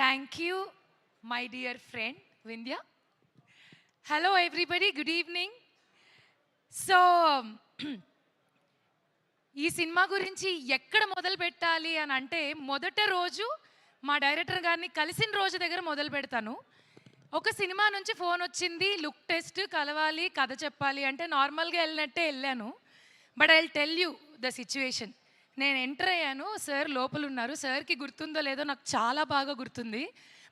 Thank you, my dear friend Vindhya Hello, everybody. Good evening. So ఈ సినిమా గురించి ఎక్కడ మొదలు పెట్టాలి అని అంటే మొదట రోజు మా డైరెక్టర్ గారిని కలిసిన రోజు దగ్గర మొదలు పెడతాను ఒక సినిమా నుంచి ఫోన్ వచ్చింది లుక్ టెస్ట్ కలవాలి కథ చెప్పాలి అంటే నార్మల్గా వెళ్ళినట్టే వెళ్ళాను but I tell you the situation నేను ఎంటర్ అయ్యాను. సార్ లోపల ఉన్నారు సార్కి గుర్తుందో లేదో నాకు చాలా బాగా గుర్తుంది.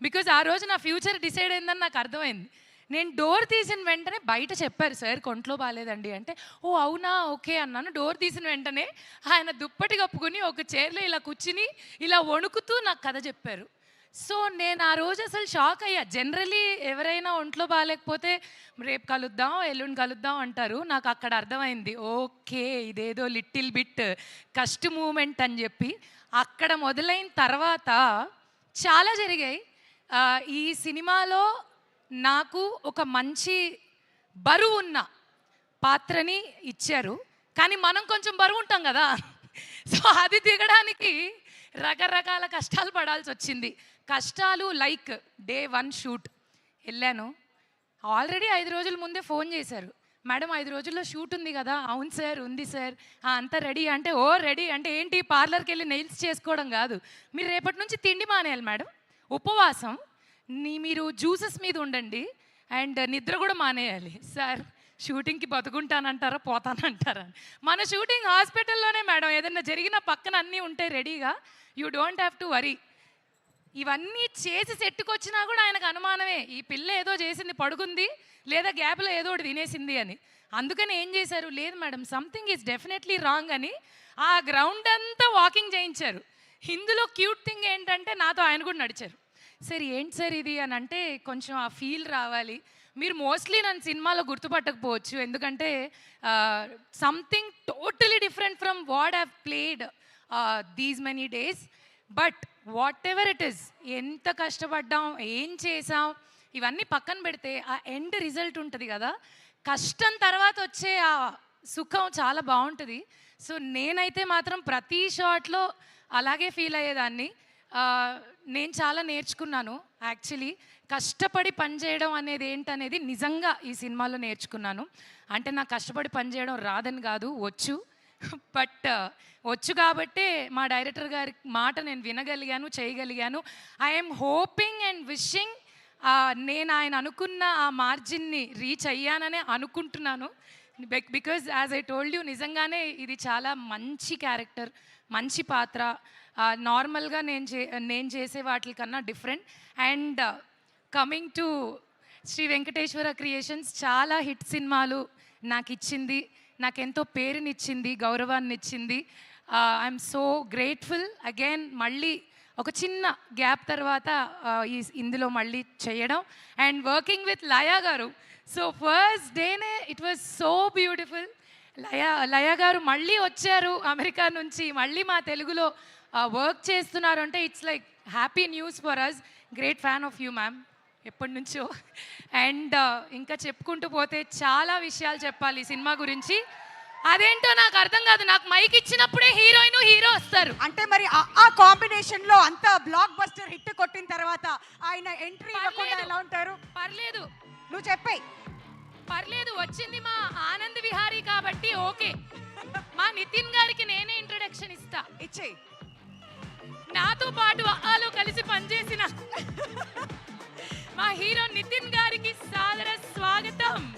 బికాజ్ ఆ రోజు నా ఫ్యూచర్ డిసైడ్ అయిందని నాకు అర్థమైంది. నేను డోర్ తీసిన వెంటనే బయట చెప్పారు సార్ కొంట్లో బాగాలేదండి అంటే ఓ అవునా? ఓకే అన్నాను. డోర్ తీసిన వెంటనే ఆయన దుప్పటి కప్పుకుని ఒక చైర్లో ఇలా కూర్చుని ఇలా వణుకుతూ నాకు కథ చెప్పారు. సో నేను ఆ రోజు అసలు షాక్ అయ్యా. జనరలీ ఎవరైనా ఒంట్లో బాగాలేకపోతే రేపు కలుద్దాం ఎల్లుండి కలుద్దాం అంటారు. నాకు అక్కడ అర్థమైంది. ఓకే ఇదేదో లిటిల్ బిట్ కష్ట మూమెంట్ అని చెప్పి. అక్కడ మొదలైన తర్వాత చాలా జరిగాయి. ఈ సినిమాలో నాకు ఒక మంచి బరువు ఉన్న పాత్రని ఇచ్చారు. కానీ మనం కొంచెం బరువు ఉంటాం కదా. సో అది దిగడానికి రకరకాల కష్టాలు పడాల్సి వచ్చింది. కష్టాలు లైక్ డే వన్ షూట్ వెళ్ళాను. ఆల్రెడీ ఐదు రోజుల ముందే ఫోన్ చేశారు. మేడం ఐదు రోజుల్లో షూట్ ఉంది కదా. అవును సార్ ఉంది సార్. అంతా రెడీ అంటే ఓ రెడీ అంటే ఏంటి? పార్లర్కి వెళ్ళి నెయిల్స్ చేసుకోవడం కాదు. మీరు రేపటి నుంచి తిండి మానేయాలి మేడం. ఉపవాసం. నీ మీరు జ్యూసెస్ మీద ఉండండి. అండ్ నిద్ర కూడా మానేయాలి సార్. షూటింగ్కి బతుకుంటానంటారా పోతానంటారా? మన షూటింగ్ హాస్పిటల్లోనే మేడం. ఏదైనా జరిగిన పక్కన అన్నీ ఉంటాయి రెడీగా. You don't have to worry. ఇవన్నీ చేసి సెట్టుకొచ్చినా కూడా ఆయనకు అనుమానమే. ఈ పిల్ల ఏదో చేసింది పడుకుంది లేదా గ్యాప్లో ఏదో ఒకటి తినేసింది అని. అందుకని ఏం చేశారు? లేదు madam something is definitely wrong అని ఆ గ్రౌండ్ అంతా వాకింగ్ చేయించారు. ఇందులో క్యూట్ థింగ్ ఏంటంటే నాతో ఆయన కూడా నడిచారు. సరే ఏంటి సార్ ఇది? అని అంటే కొంచెం ఆ ఫీల్ రావాలి. మీరు మోస్ట్లీ నన్ను సినిమాలో గుర్తుపట్టకపోవచ్చు. ఎందుకంటే something totally different from what have played these many days but whatever it is ఎంత కష్టపడ్డాం ఏం చేసాం ఇవన్నీ పక్కన పెడితే ఆ ఎండ్ రిజల్ట్ ఉంటుంది కదా. కష్టం తర్వాత వచ్చే ఆ సుఖం చాలా బాగుంటుంది. సో నేనైతే మాత్రం ప్రతి షాట్లో అలాగే ఫీల్ అయ్యేదాన్ని. నేను చాలా నేర్చుకున్నాను యాక్చువల్లీ కష్టపడి పనిచేయడం అనేది ఏంటనేది నిజంగా ఈ సినిమాలో నేర్చుకున్నాను. అంటే నాకు కష్టపడి పనిచేయడం రాదని కాదు వచ్చు. బట్ వచ్చు కాబట్టే మా డైరెక్టర్ గారి మాట నేను వినగలిగాను చేయగలిగాను. ఐఎమ్ హోపింగ్ అండ్ విషింగ్ నేను ఆయన అనుకున్న ఆ మార్జిన్ని రీచ్ అయ్యాననే అనుకుంటున్నాను. Because as I told you నిజంగానే ఇది చాలా మంచి క్యారెక్టర్ మంచి పాత్ర. నార్మల్గా నేను చే నేను చేసే వాటికన్నా different and coming to Shri Venkateswara creations చాలా హిట్ సినిమాలు నాకు ఇచ్చింది. నాకెంతో పేరునిచ్చింది గౌరవాన్ని ఇచ్చింది ఐఎమ్ సో గ్రేట్ఫుల్ అగైన్ మళ్ళీ ఒక చిన్న గ్యాప్ తర్వాత ఈ ఇందులో మళ్ళీ చేయడం. And working with Laya garu. So first డేనే it was so beautiful. Laya Laya garu మళ్ళీ వచ్చారు అమెరికా నుంచి మళ్ళీ మా తెలుగులో వర్క్ చేస్తున్నారు. అంటే it's like happy news for us great fan of you ma'am ఎప్పటి నుంచో. అండ్ ఇంకా చెప్పుకుంటూ పోతే చాలా విషయాలు చెప్పాలి సినిమా గురించి. అదేంటో నాకు అర్థం కాదు. నాకు మైక్ ఇచ్చినప్పుడే హీరోయిన్ హీరో వస్తారు. అంటే మరి ఆ- కాంబినేషన్లో అంత బ్లాక్ బస్టర్ హిట్ కొట్టిన తర్వాత ఆయన ఎంట్రీ ఇవ్వకుండా. ఎలా ఉంటారు? పర్లేదు. నువ్వు చెప్పేయ్ పర్లేదు. వచ్చింది మా ఆనంద్ విహారీ కాబట్టి ఓకే. మా నితిన్ గారికి నేనే ఇంట్రడక్షన్ ఇస్తా. ఇచ్చేయ్ నాతో పాటు ఆలో కలిసి పనిచేసిన మా హీరో నితిన్ గారికి సాదర స్వాగతం.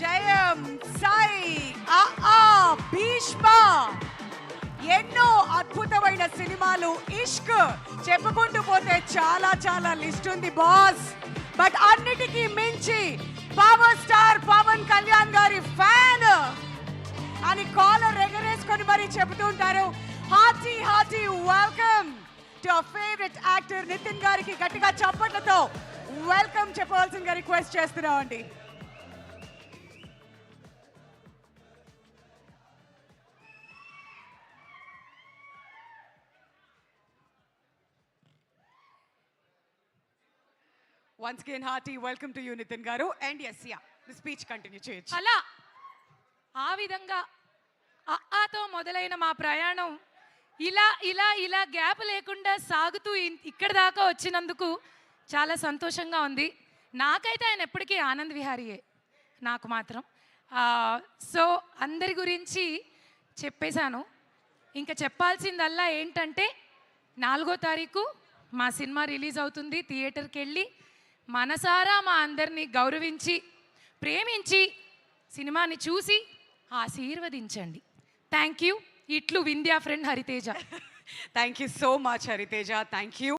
జయం. సాయి ఆ ఆ భీష్మ. ఎన్నో అద్భుతమైన సినిమాలు. ఇష్క్ చెప్పుకుంటూ పోతే చాలా చాలా లిస్ట్ ఉంది బాస్. బట్ అన్నిటికీ మించి పవర్ స్టార్ పవన్ కళ్యాణ్ గారి ఫ్యాన్ అని కాలర్ ఎగరేసుకొని మరీ చెబుతూ ఉంటారు. Hearty hearty welcome to favourite actor Nitin గారికి గట్టిగా చప్పట్లతో వెల్కమ్ చెప్పవలసిందిగా రిక్వెస్ట్ చేస్తున్నామండి. Once again hearty welcome to you Nitin garu and yes your speech continue చేయొచ్చు అలా ఆ విధంగా అతో ఆతో మొదలైన మా ప్రయాణం ఇలా ఇలా ఇలా గ్యాప్ లేకుండా సాగుతూ ఇక్కడ దాకా వచ్చినందుకు చాలా సంతోషంగా ఉంది. నాకైతే ఆయన ఎప్పటికీ ఆనంద్ విహారీయే నాకు మాత్రం. సో అందరి గురించి చెప్పేశాను. ఇంకా చెప్పాల్సిందల్లా ఏంటంటే నాలుగో తారీఖు మా సినిమా రిలీజ్ అవుతుంది థియేటర్కి వెళ్ళి మనసారా మా అందరినీ గౌరవించి ప్రేమించి సినిమాని చూసి ఆశీర్వదించండి. థ్యాంక్ యూ ఇట్లు Vindhya friend Hariteja. Thank you so much Hariteja. Thank you